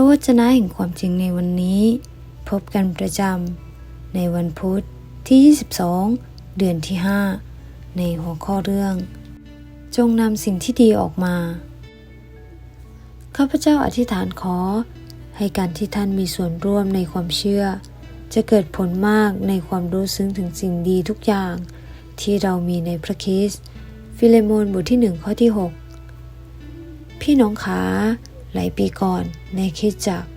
ระวจนะแห่งความจริงในวันนี้ พบกันประจำในวันพุธที่ 22 เดือนที่ 5 ในหัวข้อเรื่อง จงนำสิ่งที่ดีออกมา ข้าพเจ้าอธิษฐานขอ ให้การที่ท่านมีส่วนร่วมในความเชื่อ จะเกิดผลมากในความรู้ซึ้งถึงสิ่งดีทุกอย่าง ที่เรามีในพระคริสต์ฟิเลโมนบทที่หนึ่งข้อที่ 6 พี่น้องขา หลายปีก่อนในคิดจักร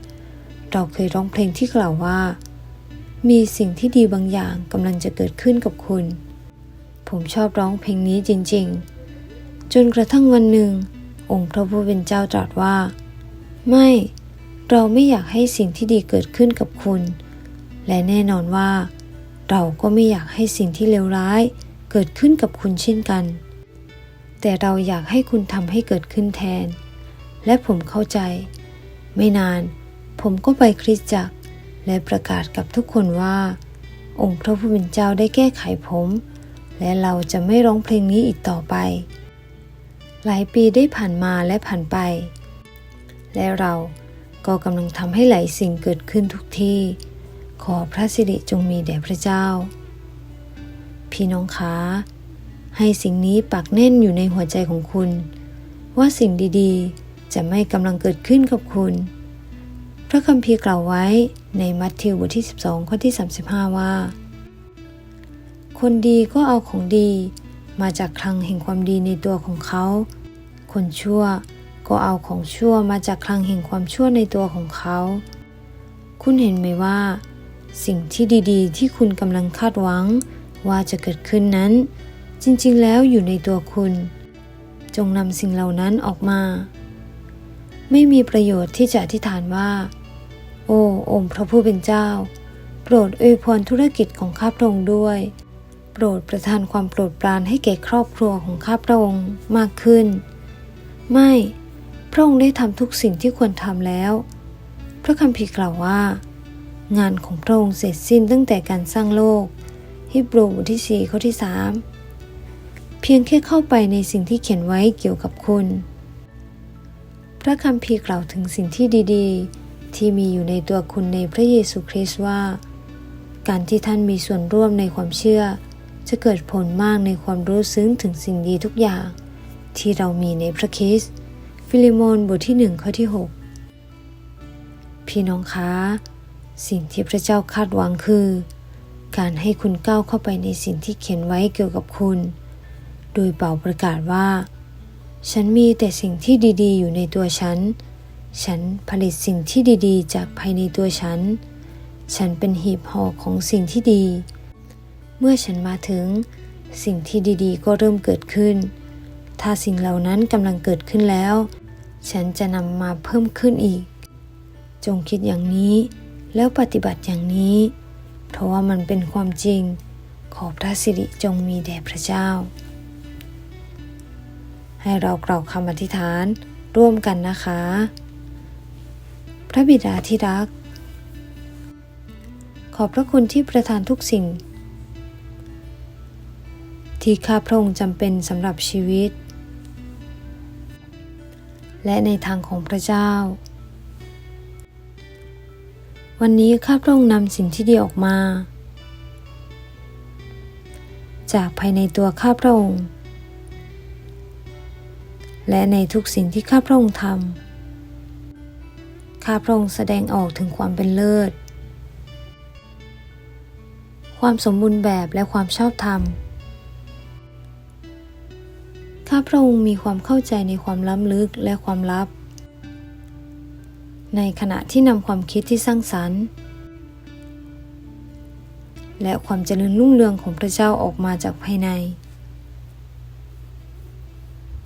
เราเคยร้องเพลงที่กล่าวว่า มีสิ่งที่ดีบางอย่างกำลังจะเกิดขึ้นกับคุณ ผมชอบร้องเพลงนี้จริง ๆ จนกระทั่งวันหนึ่ง องค์พระผู้เป็นเจ้าตรัสว่า ไม่ เราไม่อยากให้สิ่งที่ดีเกิดขึ้นกับคุณ และแน่นอนว่า เราก็ไม่อยากให้สิ่งที่เลวร้ายเกิดขึ้นกับคุณเช่นกัน แต่เราอยากให้คุณทำให้เกิดขึ้นแทน และผมเข้าใจ ไม่นานผมก็ไปคริสตจักร และประกาศกับทุกคนว่า องค์พระผู้เป็นเจ้าได้แก้ไขผม และเราจะไม่ร้องเพลงนี้อีกต่อไป หลายปีได้ผ่านมาและผ่านไป และเราก็กำลังทำให้หลายสิ่งเกิดขึ้นทุกที่ ขอพระสิริจงมีแด่พระเจ้า พี่น้องคะให้สิ่งนี้ปักแน่นอยู่ในหัวใจของคุณ ว่าสิ่งดีๆ จะไม่กำลังเกิดขึ้นกับคุณ พระคัมภีร์กล่าวไว้ในมัทธิวบทที่ 12 ข้อที่ 35 ว่า คนดีก็เอาของดีมาจากคลังแห่งความดีในตัวของเขา คนชั่วก็เอาของชั่วมาจากคลังแห่งความชั่วในตัวของเขา คุณเห็นไหมว่า สิ่งที่ดีๆ ที่คุณกำลังคาดหวังว่าจะเกิดขึ้นนั้น จริงๆ แล้วอยู่ในตัวคุณ จงนำสิ่งเหล่านั้นออกมา ไม่มีประโยชน์ที่จะอธิษฐานว่า โอ้องค์พระผู้เป็นเจ้า โปรดอวยพรธุรกิจของข้าพระองค์ด้วย โปรดประทานความโปรดปรานให้แก่ครอบครัวของข้าพระองค์มากขึ้น ไม่ พระองค์ได้ทำทุกสิ่งที่ควรทำแล้ว พระคัมภีร์กล่าวว่า งานของพระองค์เสร็จสิ้นตั้งแต่การสร้างโลกฮิบรูบทที่4ข้อที่ 3 เพียงแค่เข้าไปในสิ่งที่เขียนไว้เกี่ยวกับคุณ พระคัมภีร์กล่าวถึงสิ่งที่ดีๆ ที่มีอยู่ในตัวคุณในพระเยซูคริสต์ว่า การที่ท่านมีส่วนร่วมในความเชื่อ จะเกิดผลมากในความรู้ซึ้งถึงสิ่งดีทุกอย่าง ที่เรามีในพระคริสต์ฟิลิโมนบทที่หนึ่งข้อที่ 6 พี่น้องคะ สิ่งที่พระเจ้าคาดหวังคือ การให้คุณก้าวเข้าไปในสิ่งที่เขียนไว้เกี่ยวกับคุณ โดยเป่าประกาศว่า ฉันมีแต่สิ่งที่ดีๆ อยู่ในตัวฉัน ฉันผลิตสิ่งที่ดีๆ จากภายในตัวฉัน ฉันเป็นหีบห่อของสิ่งที่ดี เมื่อฉันมาถึง สิ่งที่ดีๆ ก็เริ่มเกิดขึ้น ถ้าสิ่งเหล่านั้นกำลังเกิดขึ้นแล้ว ฉันจะนำมาเพิ่มขึ้นอีก จงคิดอย่างนี้ แล้วปฏิบัติอย่างนี้ เพราะว่ามันเป็นความจริง ขอพระสิริจงมีแด่พระเจ้า ให้เรากล่าวคำอธิษฐานร่วมกันนะคะ พระบิดาที่รัก ขอบพระคุณที่ประทานทุกสิ่ง ที่ข้าพระองค์จำเป็นสำหรับชีวิต และในทางของพระเจ้า วันนี้ข้าพระองค์นำสิ่งที่ดีออกมา จากภายในตัวข้าพระองค์ และในทุกสิ่งที่ข้าพระองค์ทำข้าพระองค์แสดงออกถึงความเป็นเลิศ ความสมบูรณ์แบบและความชอบธรรม ข้าพระองค์มีความเข้าใจในความล้ำลึกและความลับ ในขณะที่นำความคิดที่สร้างสรรค์ และความเจริญรุ่งเรืองของพระเจ้าออกมาจากภายใน